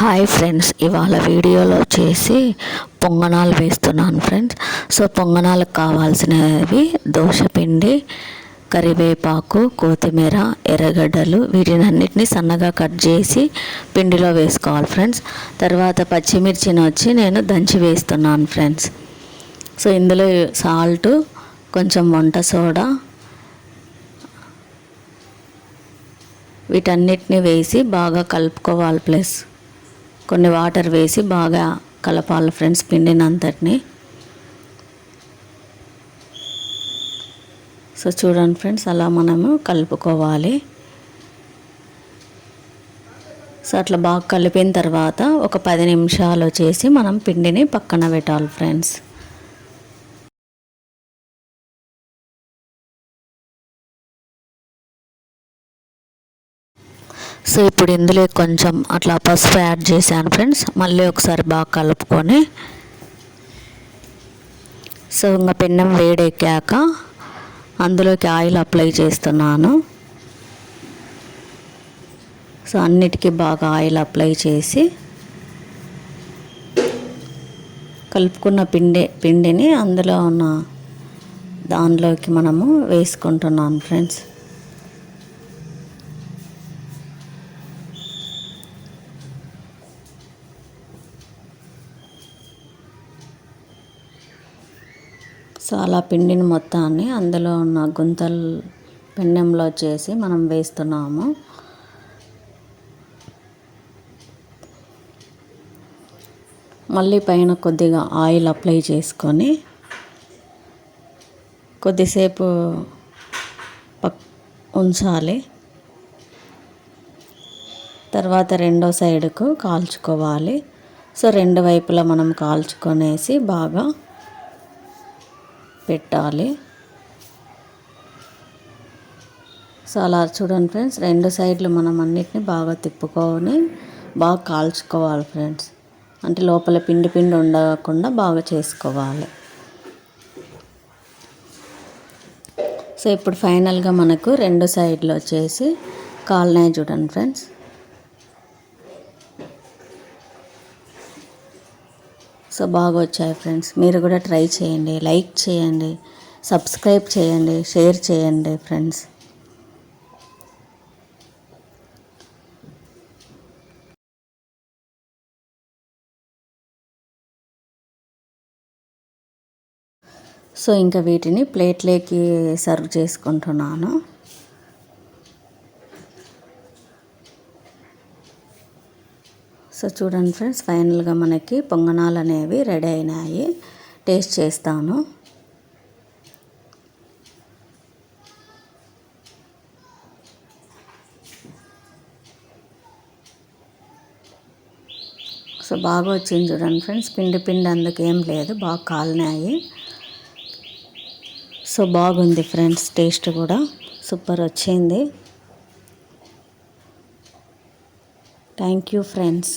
Hi friends ఇవాళ వీడియోలో వచ్చేసి పొంగనాలు వేస్తున్నాను ఫ్రెండ్స్ సో పొంగనాలకు కావాల్సినవి దోశపిండి కరివేపాకు కొత్తిమీర ఎర్రగడ్డలు వీటిని అన్నిటిని సన్నగా కట్ చేసి పిండిలో వేసుకోవాలి ఫ్రెండ్స్ తర్వాత పచ్చిమిర్చిని వచ్చి నేను దంచి వేస్తున్నాను ఫ్రెండ్స్ సో ఇందులో సాల్ట్ కొంచెం వంట సోడా వీటన్నిటిని వేసి బాగా కలుపుకోవాలి ప్లస్ కొన్ని వాటర్ వేసి బాగా కలపాలి ఫ్రెండ్స్ పిండినంతటిని. సో చూడండి ఫ్రెండ్స్ అలా మనము కలుపుకోవాలి. సో అట్లా బాగా కలిపిన తర్వాత ఒక పది నిమిషాలు వచ్చేసి మనం పిండిని పక్కన పెట్టాలి ఫ్రెండ్స్. సో ఇప్పుడు ఇందులో కొంచెం అట్లా పసుపు యాడ్ చేశాను ఫ్రెండ్స్. మళ్ళీ ఒకసారి బాగా కలుపుకొని. సో ఇంకా పెన్నం వేడెక్కాక అందులోకి ఆయిల్ అప్లై చేస్తున్నాను. సో అన్నిటికీ బాగా ఆయిల్ అప్లై చేసి కలుపుకున్న పిండి పిండిని అందులో ఉన్న దానిలోకి మనము వేసుకుంటున్నాను ఫ్రెండ్స్. సో అలా పిండిని మొత్తాన్ని అందులో ఉన్న గుంతలు పిండంలో చేసి మనం వేస్తున్నాము. మళ్ళీ పైన కొద్దిగా ఆయిల్ అప్లై చేసుకొని కొద్దిసేపు పక్ ఉంచాలి. తర్వాత రెండో సైడ్కు కాల్చుకోవాలి. సో రెండు వైపులా మనం కాల్చుకొనేసి బాగా పెట్టాలి. సో అలా చూడండి ఫ్రెండ్స్ రెండు సైడ్లు మనం అన్నిటిని బాగా తిప్పుకొని బాగా కాల్చుకోవాలి ఫ్రెండ్స్. అంటే లోపల పిండి పిండి ఉండకుండా బాగా చేసుకోవాలి. సో ఇప్పుడు ఫైనల్గా మనకు రెండు సైడ్లు వచ్చేసి కాలనాయి చూడండి ఫ్రెండ్స్. సో బాగా వచ్చాయి ఫ్రెండ్స్ మీరు కూడా ట్రై చేయండి లైక్ చేయండి సబ్స్క్రైబ్ చేయండి షేర్ చేయండి ఫ్రెండ్స్ సో ఇంకా వీటిని ప్లేట్లోకి సర్వ్ చేసుకుంటున్నాను. సో చూడండి ఫ్రెండ్స్ ఫైనల్గా మనకి పొంగనాలు అనేవి రెడీ అయినాయి. టేస్ట్ చేస్తాను. సో బాగా వచ్చింది చూడండి ఫ్రెండ్స్ పిండి పిండి అందుకేం లేదు బాగా కాలినాయి. సో బాగుంది ఫ్రెండ్స్ టేస్ట్ కూడా సూపర్ వచ్చింది. Thank you friends.